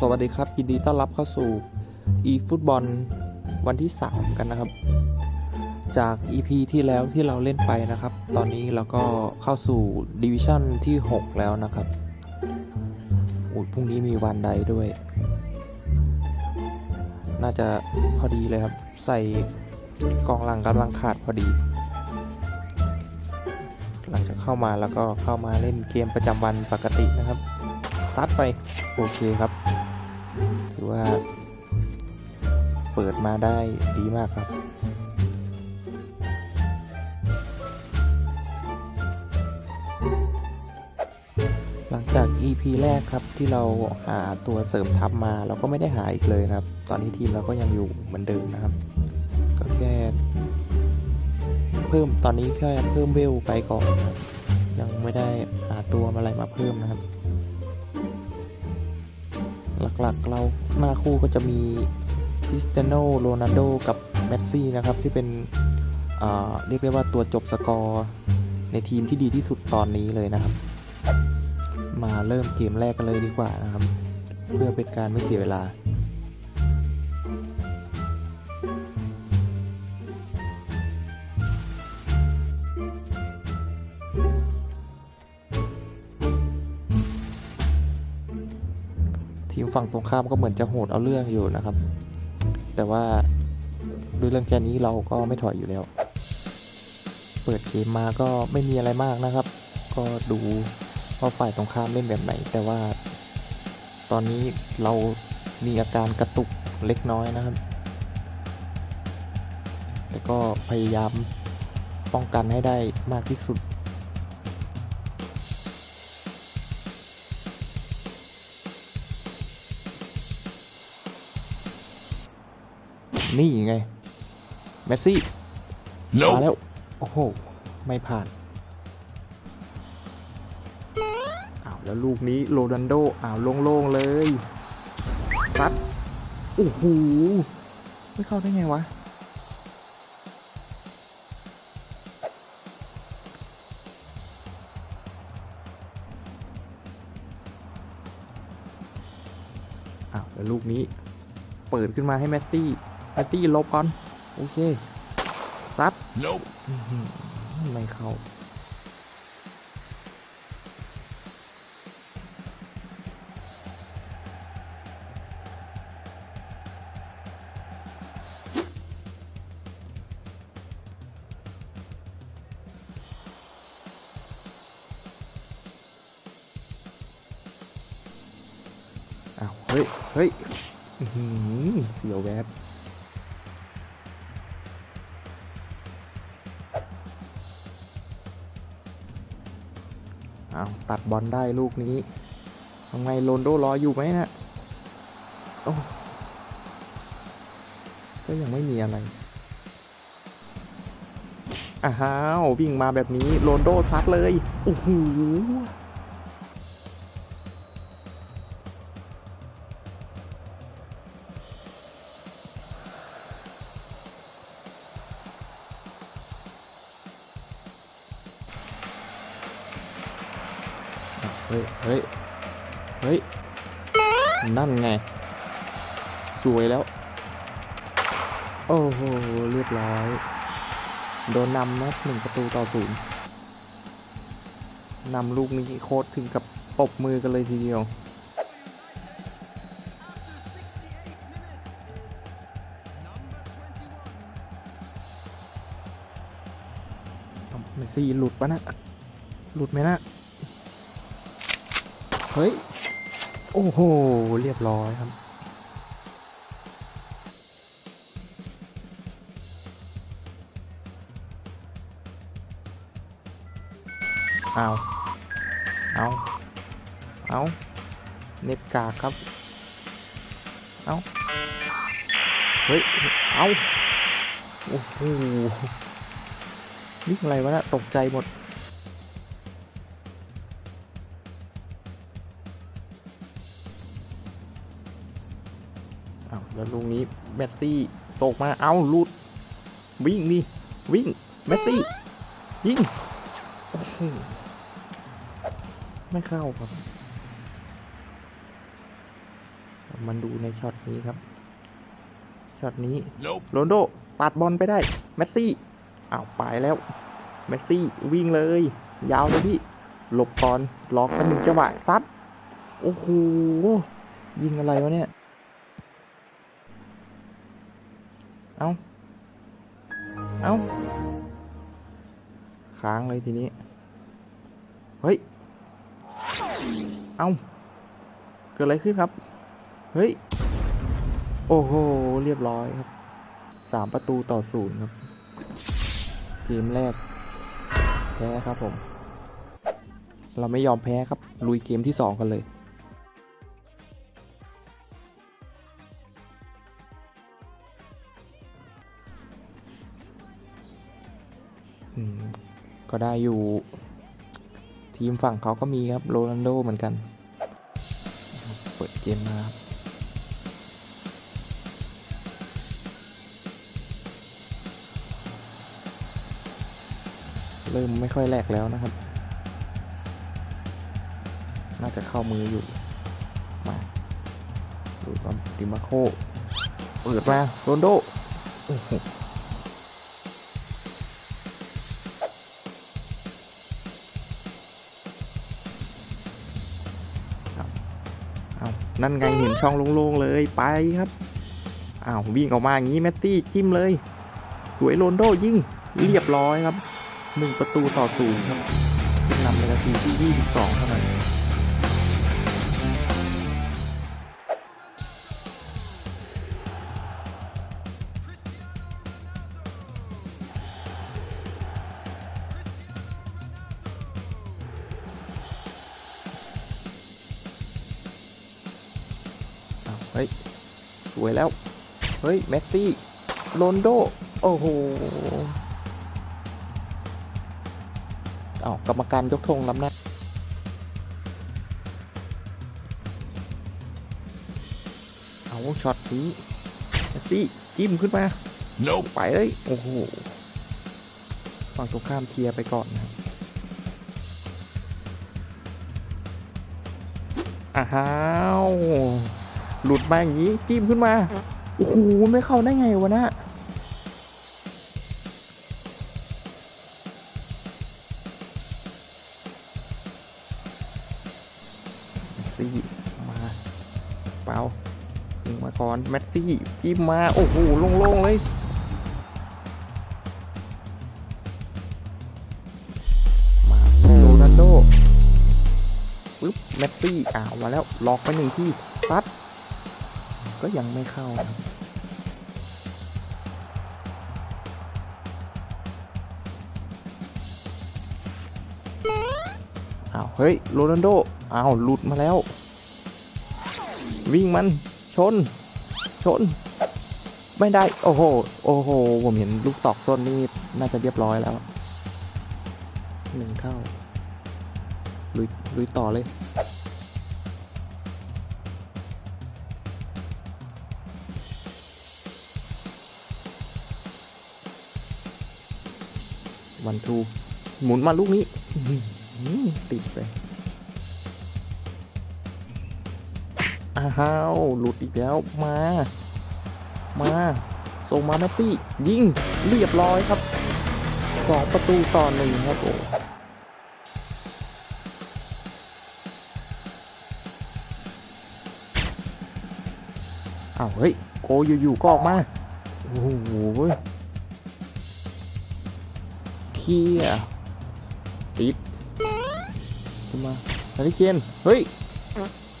สวัสดีครับยินดีต้อนรับเข้าสู่ e ฟุตบอลวันที่ 3 กันนะครับ จาก EP ที่แล้วที่เราเล่นไปนะครับ ตอนนี้เราก็เข้าสู่ดิวิชั่นที่ 6 แล้วนะครับอุยพรุ่งนี้มีวันใดด้วย น่าจะพอดีเลยครับ ใส่กองหลังกำลังขาดพอดี หลังจากเข้ามาแล้วก็เข้ามาเล่นเกมประจำวันปกตินะครับซัดไป โอเคครับ ว่า เปิดมาได้ดีมากครับ หลังจาก EP แรกครับที่เราหาตัวเสริมทัพมาเราก็ไม่ได้หาอีกเลยนะครับ ตอนนี้ทีมเราก็ยังอยู่เหมือนเดิมนะครับ ก็แค่เพิ่มตอนนี้แค่เพิ่มเวลไปก่อนนะครับยังไม่ได้หาตัวอะไรมาเพิ่มนะครับ หลักๆ เราหน้าคู่ก็จะมีคริสเตียโนโรนัลโดกับเมสซี่นะครับ ที่เป็นเรียกได้ว่าตัวจบสกอร์ในทีมที่ดีที่สุดตอนนี้เลยนะครับ มาเริ่มเกมแรกกันเลยดีกว่านะครับ เพื่อเป็นการไม่เสียเวลา ฝั่งตรงข้ามก็เหมือนจะโหดเอาเรื่องอยู่นะครับ แต่ว่าด้วยเรื่องแค่นี้เราก็ไม่ถอยอยู่แล้ว เปิดเกมมาก็ไม่มีอะไรมากนะครับ ก็ดูว่าฝ่ายตรงข้ามเล่นแบบไหน แต่ว่า ตอนนี้เรามีอาการกระตุกเล็กน้อยนะครับ แต่ก็พยายามป้องกันให้ได้มากที่สุด นี่ไง เมสซี่มาแล้ว โอ้โห ไม่ผ่านอ้าวแล้วลูกนี้โรนันโดอ้าวโล่งๆเลยซัดโอ้โห ไม่เข้าได้ไงวะอ้าวแล้วลูกนี้ เปิดขึ้นมาให้แมตตี้ แมตตี้ลบก่อน โอเค ซัด Nope. อื้อหือไม่เข้าอ้าวเฮ้ย เฮ้ยอื้อหือเสียวแวบ ตัดบอลได้ลูกนี้ทำไงโรนโดรออยู่ไหมนะโอ้ก็ยังไม่มีอะไรอ้าววิ่งมาแบบนี้โรนโดซัดเลยโอ้โห ฮ้ยเฮ้ย เฮ้ย นั่นไง สวยแล้ว โอ้โห เรียบร้อย โดนนำนะหนึ่งประตูต่อศูนย์นำลูกนี้โค้ดถึงกับปบมือกันเลยทีเดียวเมซี่หลุดปะนะ หลุดไหมนะ เฮ้ย โอ้โห เรียบร้อยครับ เอา เอา เอาเน็ตกากครับ เอาเฮ้ย เอา โอ้โหนี่อะไรวะนะตกใจหมด มสซี่โศกมา เอาลูด วิ่งนี่วิ่ง เมสซี่ ยิงโอ้โหไม่เข้าครับ มันดูในช็อตนี้ครับ ช็อตนี้ Nope. โรนลโด ตัดบอลไปได้ เมสซี่ อ้าว ไปแล้ว เมสซี่ วิ่งเลย ยาวเลยพี่ หลบก่อนล็อกกันหนึ่งจังหวะซัด โอ้โห ยิงอะไรวะเนี่ย เอาเอาค้างเลยทีนี้ เฮ้ย เอาเกิดอะไรขึ้นครับ เฮ้ย โอ้โห เรียบร้อยครับ สามประตูต่อศูนย์ครับ เกมแรก แพ้ครับผม เราไม่ยอมแพ้ครับ ลุยเกมที่สองกันเลย ก็ได้อยู่ ทีมฝั่งเขาก็มีครับโรนัลโดเหมือนกัน เปิดเกมมาครับเริ่มไม่ค่อยแหลกแล้วนะครับ น่าจะเข้ามืออยู่ มาดูกับดิมาโคเปิดมาโรนโดโอ้โห นั่นไงเห็นช่องโล่งๆเลยไปครับอ้าววิ่งออกมาอย่างนี้แมสซี่จิ้มเลย สวยโรนโดยิงเรียบร้อยครับหนึ่งประตูต่อศูนย์ครับนำในนาทีที่ 22 เท่านั้น เฮ้ย สวยแล้ว เฮ้ยเมสซี่โรนลโด โอ้โหเอากรรมการยกธงล้ำหน้าเอาช็อตนี้เมสซี่จิ้มขึ้นมา Nope. ไปเลย โอ้โห ฝั่งตรงข้ามเคลียร์ไปก่อนนะครับอ้าว หลุดมาอย่างนี้จิ้มขึ้นมาโอ้โหไม่เข้าได้ไงวะนะซี่มาเปล่ายิงมาก่อนแมสซี่จิ้มมาโอ้โหโล่งๆเลยมาโรนัลโดปึ๊บแมสซี่อ้าวมาแล้วล็อกไปหนึ่งที่ซัด ก็ยังไม่เข้าครับอ้าวเฮ้ยโรนัลโดอ้าวหลุดมาแล้ว วิ่งมันชน ชน ไม่ได้ โอ้โห โอ้โห ผมเห็นลูกตอกต้นนี่น่าจะเรียบร้อยแล้วหนึ่งเท่าลุยลุยต่อเลย วันทูหมุนมาลูกนี้ติดไปอ้าวหลุดอีกแล้วมา มาส่งมาแมสซี่ ยิงเรียบร้อยครับสองประตูต่อหนึ่งครับโอ้อ้าวเฮ้ยโกอยู่ๆก็ออกมา โอ้โห เคลียร์ติดขึ้นมาฮาริเคนเฮ้ย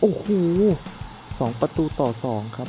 โอ้โหสองประตูต่อสองครับ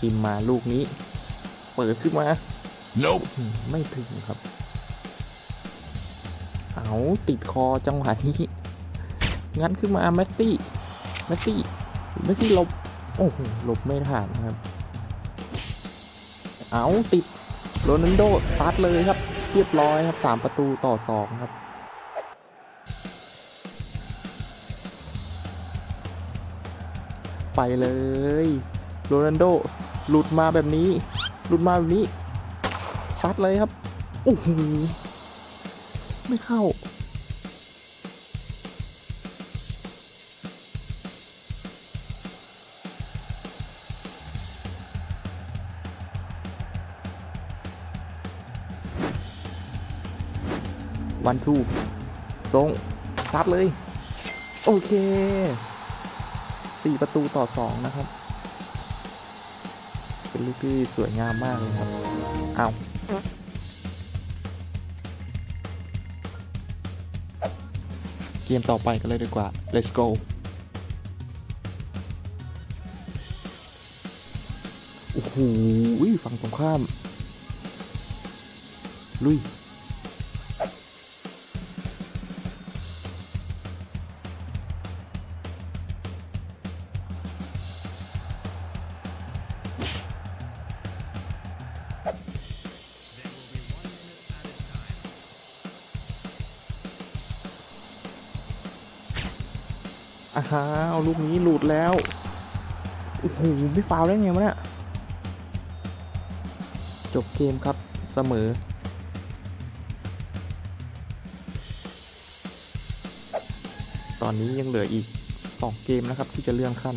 กิมมาลูกนี้ เปิดขึ้นมา Nope. อืมไม่ถึงครับ เอาติดคอจังหวะนี้ งั้นขึ้นมาเมสซี่เมสซี่เมสซี่หลบ โอ้โหหลบไม่ผ่านครับ เอาติดโรนัลโดซัดเลยครับ เรียบร้อยครับสามประตูต่อสองครับ ไปเลยโรนัลโดหลุดมาแบบนี้ หลุดมาแบบนี้ ซัดเลยครับโอ้โหไม่เข้า วันทูทรงซัดเลย โอเคสี่ประตูต่อสองนะครับ เป็นลูกที่สวยงามมากเลยครับเอาเกมต่อไปกันเลยดีกว่า let's go โอ้โหฝั่งตรงข้าม ลุย ดแล้วโอ้โหไม่ฟาวได้ไงวะเนี่ยจบเกมครับเสมอ ตอนนี้ยังเหลืออีก 2 เกมนะครับที่จะเลื่อนขั้น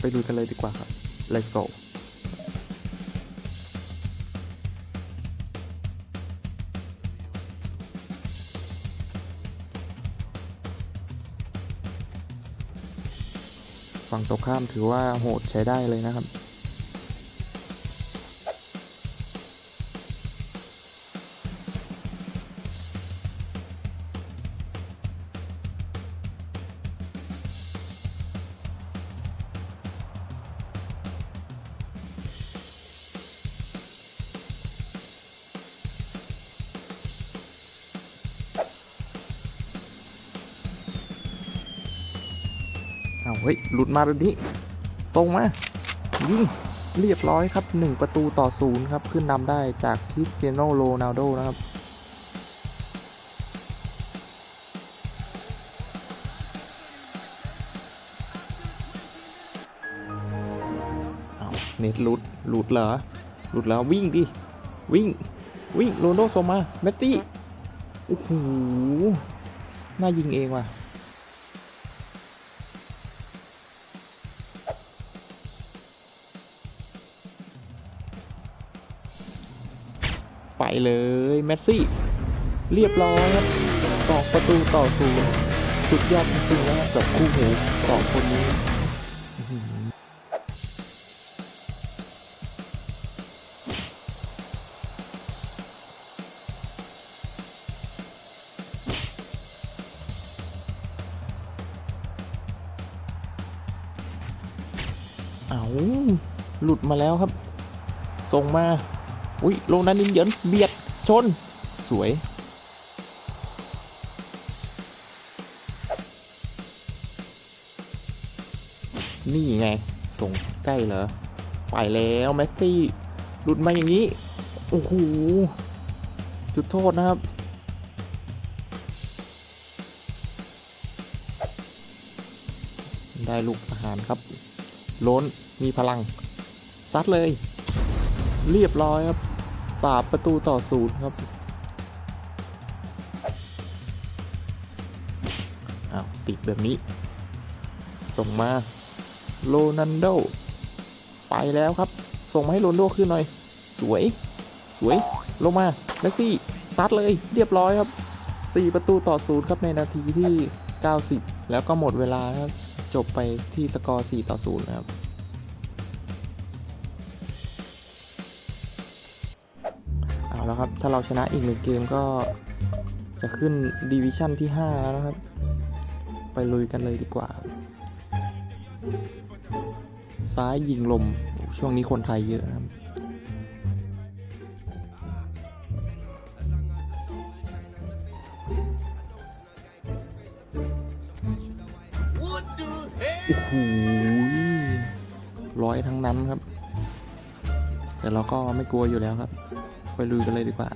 ไปดูกันเลยดีกว่าครับ let's go ฝั่งตรงข้ามถือว่าโหดใช้ได้เลยนะครับ เฮ้ย หลุดมาแบบนี้ส่งมา ยิง เรียบร้อยครับ 1 ประตูต่อศูนย์ครับ ขึ้นนำได้จากคริสเตียโนโรนัลโดนะครับเอาเน็ตหลุด หลุดเหรอ หลุดแล้ววิ่งดิ วิ่ง วิ่ง โรนลโดส่งมา เมสซี่โอ้โห น่ายิงเองว่ะ ไปเลยเมสซี่ เรียบร้อยครับสองประตูต่อศูนย์สุดยอดจริงๆนะจับกับคู่หูสองคนนี้อื้อหือเอาหลุดมาแล้วครับ ส่งมา อุ้ยโลนันนินเยินเบียดชน สวย นี่ไง ส่งใกล้เหรอ ไปแล้วแมสซี่หลุดมาอย่างนี้ โอ้โห จุดโทษนะครับได้ลูกอาหารครับ ล้นมีพลัง ซัดเลย เรียบร้อยครับ สามประตูต่อศูนย์ครับอ้าวติดแบบนี้ ส่งมาโรนันโด ไปแล้วครับ ส่งมาให้โรนลโดขึ้นหน่อย สวย สวย ลงมาเมสซี่ซัดเลยเรียบร้อยครับ 4 ประตูต่อศูนย์ครับในนาทีที่ 90 แล้วก็หมดเวลาครับ จบไปที่สกอร์ 4 ต่อ0นะครับ ครับ ถ้าเราชนะอีกหนึ่งเกมก็จะขึ้นดิวิชั่นที่ 5 แล้วนะครับ ไปลุยกันเลยดีกว่า ซ้ายยิงลม ช่วงนี้คนไทยเยอะนะครับโอ้โหร้อยทั้งนั้นครับ แต่เราก็ไม่กลัวอยู่แล้วครับ ไปลุยกันเลยดีกว่า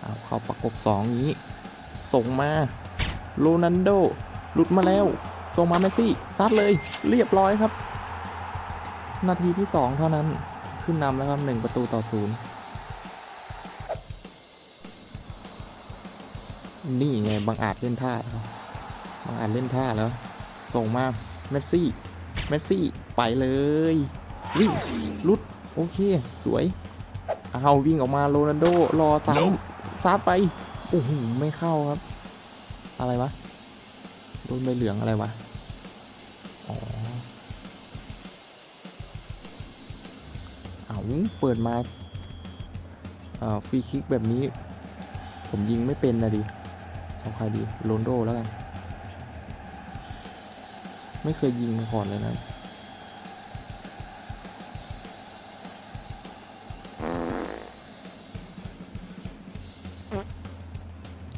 เอาเข้าประกบสองนี้ ส่งมาโรนันโด หลุดมาแล้ว ส่งมาเมสซี่ซัดเลยเรียบร้อยครับ นาทีที่ 2 เท่านั้นขึ้นนำแล้วครับหนึ่งประตูต่อศูนย์นี่ไงบางอาจเล่นท่าครับ อาจเล่นท่าแล้วส่งมาเมสซี่เมสซี่ไปเลยวิ่งลุดโอเค สวยเอาวิ่งออกมาโรนัลโดรอซ้ำซัดไปโอ้โหไม่เข้าครับ อะไรวะโดนใบเหลืองอะไรวะอ๋อเอาเปิดมาเอ่อฟรีคิกแบบนี้ ผมยิงไม่เป็นนะดิเอาใครดีโรนลโดแล้วกัน ไม่เคยยิงมาก่อนเลยนะ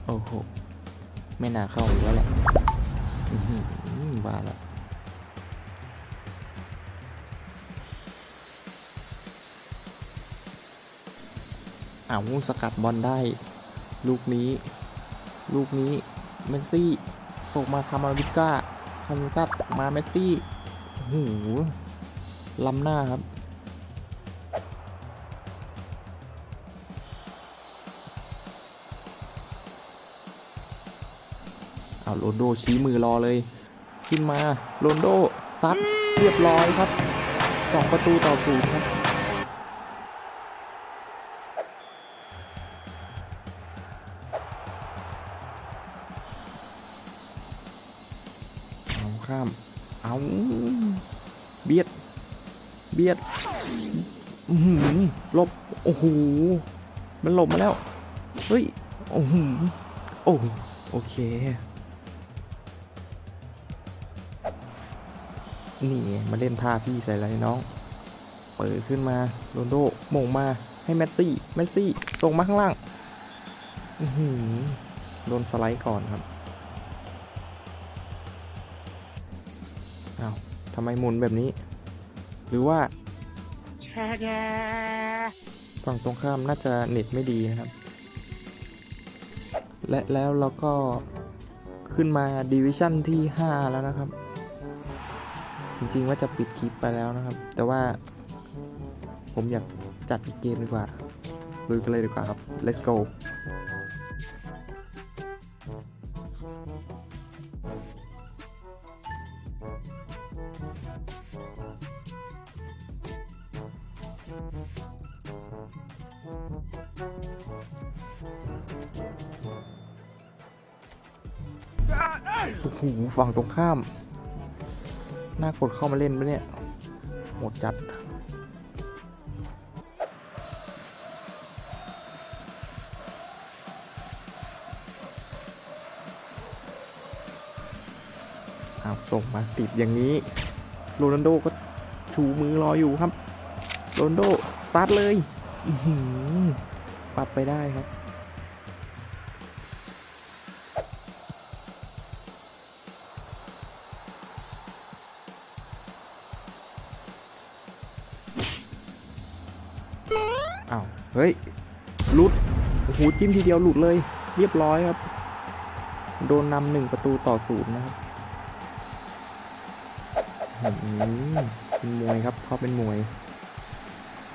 โอ้โห ไม่น่าเข้าอีกแล้วแหละบ้าแล้วอ้าวสกัดบอลได้ ลูกนี้ ลูกนี้ เมสซี่ส่งมาคามาวิก้าามาวิก้ามาเมสซี่โอ้โหล้ำหน้าครับเอาโรนโดชี้มือรอเลย ขึ้นมาโรนโดซัดเรียบร้อยครับสองประตูต่อศูนย์ครับ บียดหือหลบ โอ้โห มันหลบมาแล้ว เฮ้ย โอ้โหโอ้โอเค นี่มาเล่นท่าพี่ใส่อะไรน้อง เปิดขึ้นมาโรนโดมงมาให้แมสซี่ แมสซี่ส่งมาข้างล่างอือหือโดนสไลด์ก่อนครับอ้าวทำไมหมุนแบบนี้ หรือว่าฝั่งตรงข้ามน่าจะเน็ตไม่ดีนะครับ และแล้วเราก็ขึ้นมาดิวิชั่นที่ 5 แล้วนะครับ จริงๆว่าจะปิดคลิปไปแล้วนะครับ แต่ว่าผมอยากจัดอีกเกมดีกว่าลุยกันเลยดีกว่าครับ let's go โอ้โหฝั่งตรงข้าม น่ากดเข้ามาเล่นปะเนี่ย หมดจัดอ้าส่งมาติดอย่างนี้ โรนัลโดก็ชูมือรออยู่ครับ โรนัลโดซัดเลยอื้อหือปัดไปได้ครับ อ้าว เฮ้ย หลุดโอ้โหจิ้มทีเดียวหลุดเลย เรียบร้อยครับ โดนนำหนึ่งประตูต่อศูนย์นะครับอืมเป็นมวยครับเขาเป็นมวย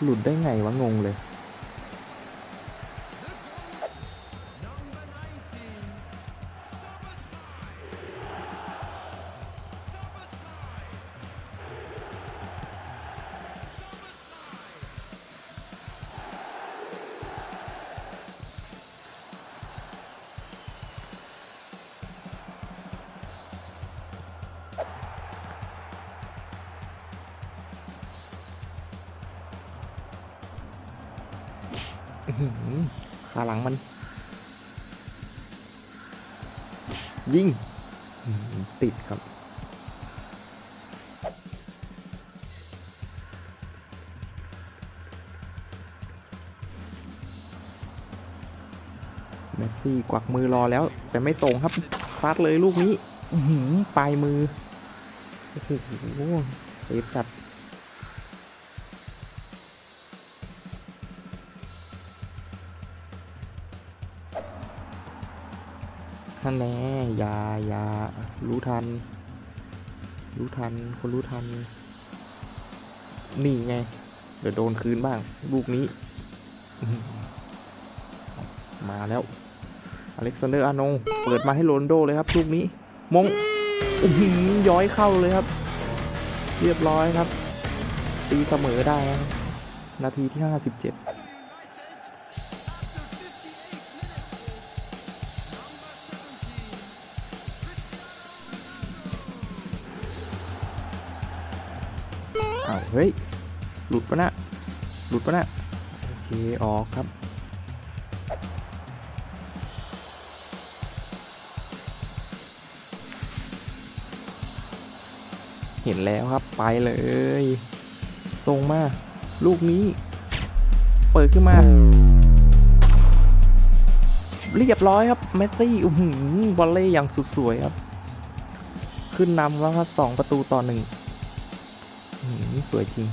หลุดได้ไงวะงงเลย ขาหลังมัน ยิง ติดครับ เมสซี่กวักมือรอแล้ว แต่ไม่ส่งครับฟาดเลยลูกนี้ปลายมือ โอ้โหเซฟจัด ท่านแน่อย่าอย่ารู้ทัน รู้ทัน คนรู้ทัน นี่ไง เดี๋ยวโดนคืนบ้าง ลูกนี้ มาแล้ว อเล็กซานเดอร์อาโนลด์เปิดมาให้โรนโดเลยครับ ลูกนี้ มงย้อยเข้าเลยครับ เรียบร้อยครับ ตีเสมอได้ นาทีที่57อ้า เฮ้ย หลุดปะนะ หลุดปะนะ โอเค ออกครับ เห็นแล้วครับ ไปเลยส่งมา ลูกนี้ เปิดขึ้นมา เรียบร้อยครับ เมสซี่อื้อหือบอลเล่อย่างสุดสวยครับ ขึ้นนำแล้วครับสองประตูต่อหนึ่ง สวยจริง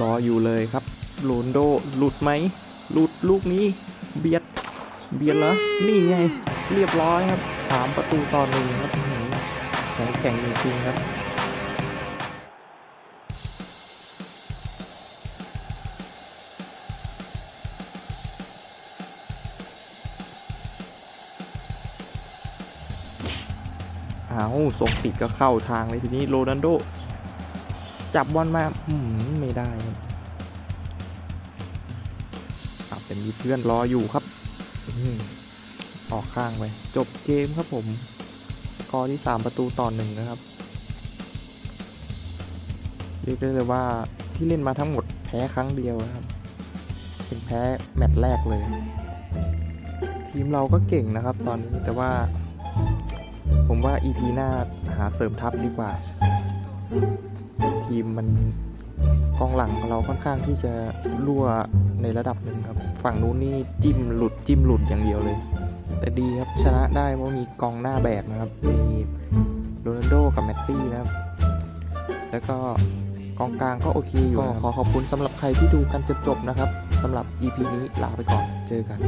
รออยู่เลยครับโรนโดหลุดไหม หลุดลูกนี้ เบียด เบียดเหรอ นี่ไง เรียบร้อยครับสามประตูต่อหนึ่งครับแข็งแกร่งจริงๆครับ ส่งติดก็เข้าทางเลยทีนี้โรนัลโด จับบอลมาอืมไม่ได้ครับเป็นมีเพื่อนรออยู่ครับออกข้างไปจบเกมครับผมกอร์ที่ 3 ประตูต่อหนึ่งนะครับ เรียกได้เลยว่าที่เล่นมาทั้งหมดแพ้ครั้งเดียวนะครับ เป็นแพ้แมตช์แรกเลย ทีมเราก็เก่งนะครับ ตอนนี้แต่ว่า ผมว่า EP หน้าหาเสริมทัพดีกว่า ทีมมันกองหลังของเราค่อนข้างที่จะรั่วในระดับหนึ่งครับ ฝั่งนู้นนี่จิ้มหลุดจิ้มหลุดอย่างเดียวเลย แต่ดีครับชนะได้เพราะมีกองหน้าแบกนะครับมีโรนัลโดกับเมสซี่นะครับ แล้วก็กองกลางก็โอเคอยู่ก็ขอขอบคุณสำหรับใครที่ดูกันจนจบนะครับสำหรับ EP นี้ลาไปก่อนเจอกัน